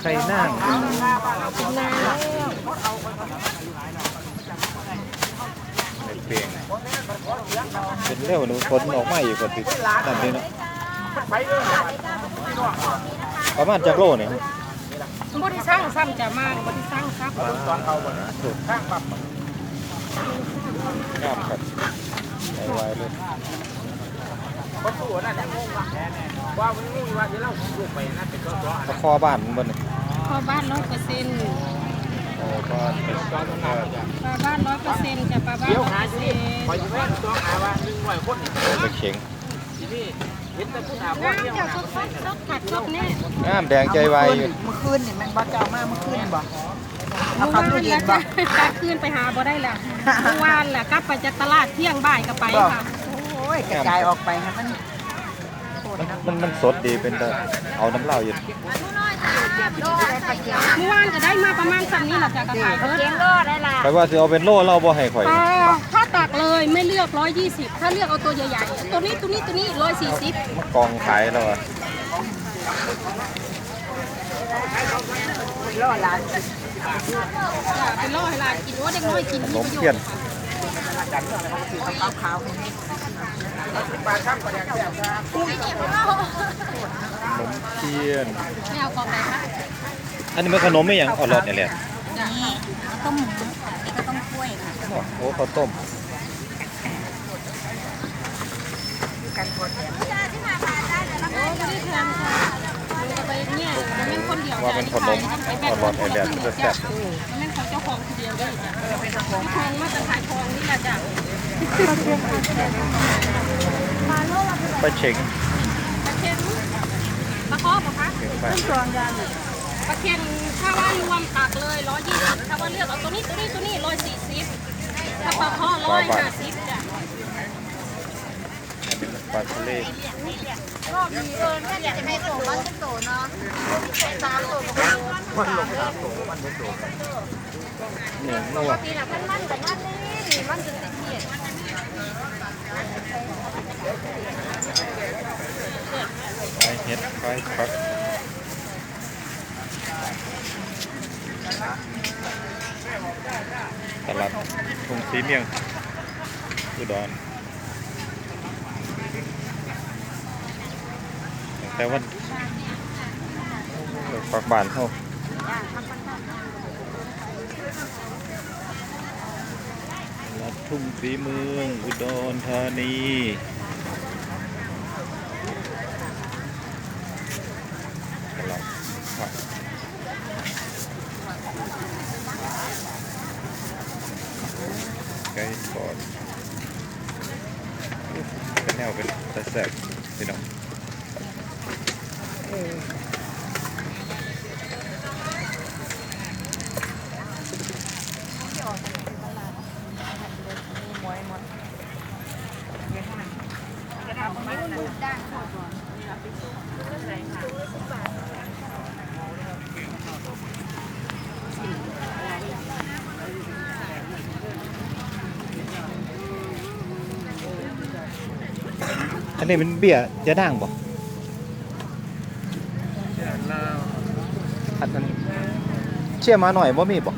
ไข่นางเป็นนานแล้วในเพลงเป็นเร็วหนูฝนออกมาอีกคนติดนั่นเองเนาะประมาณจากโลเนี่ยบ่ได้สร้างซ้ำจะมากบ่ได้สร้างครับถูกงามครับไวๆเลย คนสู้นั่นยังงงว่าว่ามันงงว่าที่เราลูกไปนั่นเป็นตัวตัวตะคอบ้านมันบนนี่พอบ้านร้อยเปอร์เซ็นต์โอ้ก็เป็นตัวตัวนั้นจ้ะปลาบ้านร้อยเปอร์เซ็นต์จะปลาบ้านเดี๋ยวร้อยหาเปออยู่ร์เซ็นี่นต์คอยอยู่แม่ตัวหาว่าหนึ่งร้อยคนนี่ตะเข็งที่นี่เห็นแต่ผู้หาพ่อน้ำเที่ยวจะหาสดสดสดขัดสดแน่งามแดงใจไวอยู่เมื่อคืนนี่มันบ่เจ้ามาเมื่อคืนบ่เอาเมื่อเข้าวาตู้นเย็แล้วนจะบ่กลับคืนไปหาบ่ได้ละเมื่อวานแหละกลับไปจากตลาดเที่ยงบ่ายก็ไปบ่ค่ะโอ้ ยกระจายออกไปให้มันโคตรมันมันมันสดดีเป็นตะเอาน้ำเหล้าอยู่เมื่อวานก็ได้มาประมาณสันนี้แหละจ้ะกระต่ายเพิ่นไปว่าสิเอาเป็นโลเราบ่ให้ข่อยพอถ้าตักเลยไม่เลือก120ถ้าเลือกเอาตัวใหญ่ๆ ตัวนี้ตัวนี้ตัวนี้140มากองขายแล้วอะล่อหลานจ้ะเป็นล่อให้หลานกินว่าเด็กน้อยกินขนมีมประโยเทียชนน์ค่ะเอาขาว ปลาข้ามปลาแดงแซ่บครับขนมเทียน ไม่เอากองไหนคะอันนี้มันขนมไม่อย่างเอาหลอดนี่แหละนี่ต้มหมูก็ต้องกล้วยค่ะโอ้ข้าวต้มกันหมดเนี่ยโอ้ไม่ได้ทำค่ะดูไปเนี่ยมันเป็นคนเดียวว่าเป็นขนมไปแบ่เอางหลอดไอแดดมันจะแซ่บมันเป็นของเจ้าของคนเดียวด้วยจ้ะทองมาตรฐานทองนี่แหละจ้ะ ไปเช็งปลาเค็มปลาคอปะคะเช็งไปจองยางปลาเค็มถ้าว่ารวมตักเลย120ถ้าว่าเลือกเอาตัวนี้ตัวนี้ตัวนี้140ถ้าปลาคอ150จ้ะปลาทะเลก็มีเอิญแค่อยากให้โตมันเป็นโตเนาะสามโตมันลงสามตัวมันเป็นตัวเนี่ยนัวปีละมันมันแต่มันนี่มันจะติดเกียด เฮ็ดไปพักตลาดทุ่งสีเมียงอุดรแต่ว่าปักบานเขาตลาด ทุ่งสีเมือง อุดรธานี ไก่ทอดเป็นแนวเป็นแต่แสบพี่น้อง อันนี้เป็นเบี้ยจะด่างบ่อันนั้นเชี่ยมาหน่อยบ่มีบ่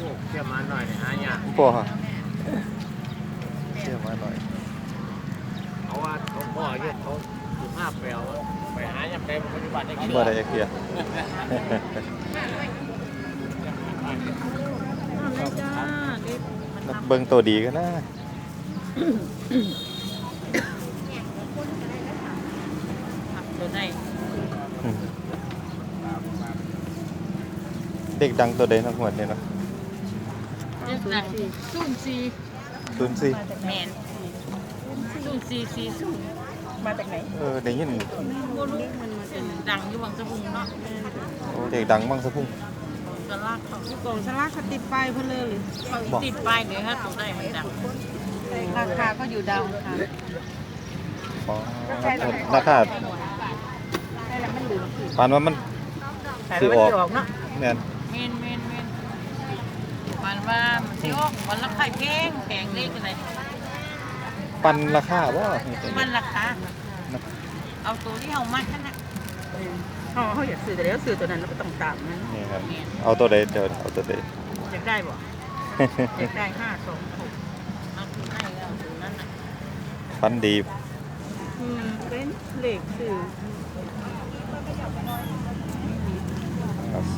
ลูกเที่ยวมาหน่อยหายากบ่ฮะเชี่ยมาหน่อยเพ ราะว่าหลวงพ่อเยอะเขาสุภาพแปลวไปหายังไงปัจจุบันได้กินบ่ได้เคลียร์เบิ่งตัวดีกันนะตัวไหนอืมเด็กดังตัวใดนักหวดเนี่ยเนาะเรื่องดังศูนย์สี่ศูนย์สี่แมนศูนย์ สี่สี่ศูนย์มาจากไหนเออได้ยินบ่รู้มันมาเป็นดังอยู่วังสะพุงเนาะโอ้เด็กดังมั่งสะพุ่งสลากเขากล่องสลักเขาติดป้ายเพื่อเลยหรือเขาติดป้ายเลยฮะตัวได้มันดังราคาก็อยู่ดาวค่ะอ๋อราคาปานว่ามันสิออกเนาะแม่นเมนเมนเมนมันว่ามันสิออกวันละไข่แพงแพงเลขอะไร ปันราคาบ่มันราคาเอาตัวที่เอามัดนั่นน่ะเขาเขาอยากซื้อแต่แล้วซื้อตัวนั้นแล้วก็ต้องตามนั้นนี่ครับเอาตัวใดเดี๋ยวเอาตัวใดอยากได้บ่อยากได้ห้าสองหกเอาตัวไหนเอาตัวนั้นน่ะฟันดีอืมเป็นเลขซื้อ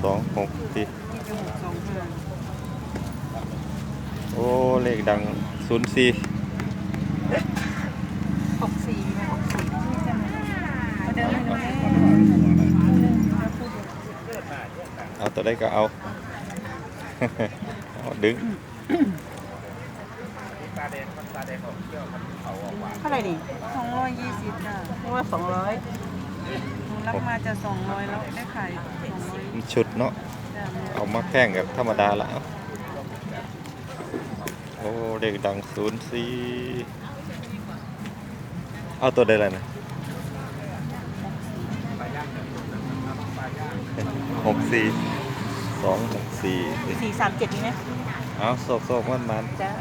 สองหกสี่ที่จะหกสองห้าโอ้ เลขดังศูนย์สี่ หกสี่ไหมหกสี่เอาเดิมให้ดูแน่ เอาตัวใดก็เอา เอาดึงเท่าไหร่ดิสองร้อยยี่สิบจ้ะเพราะว่าสองร้อยหนูรับมาจะสองร้อยแล้วได้ขายสองร้อยชุดเนาะ จ้ะเอามาแข่งกับธรรมดาละเอาโอ้เลขดังศูนย์สี่เอาตัวใดล่ะนะ หกสี่สองหกสี่สี่สามเจ็ดนี่ไหมเอาโศกโศกมันมันจ้า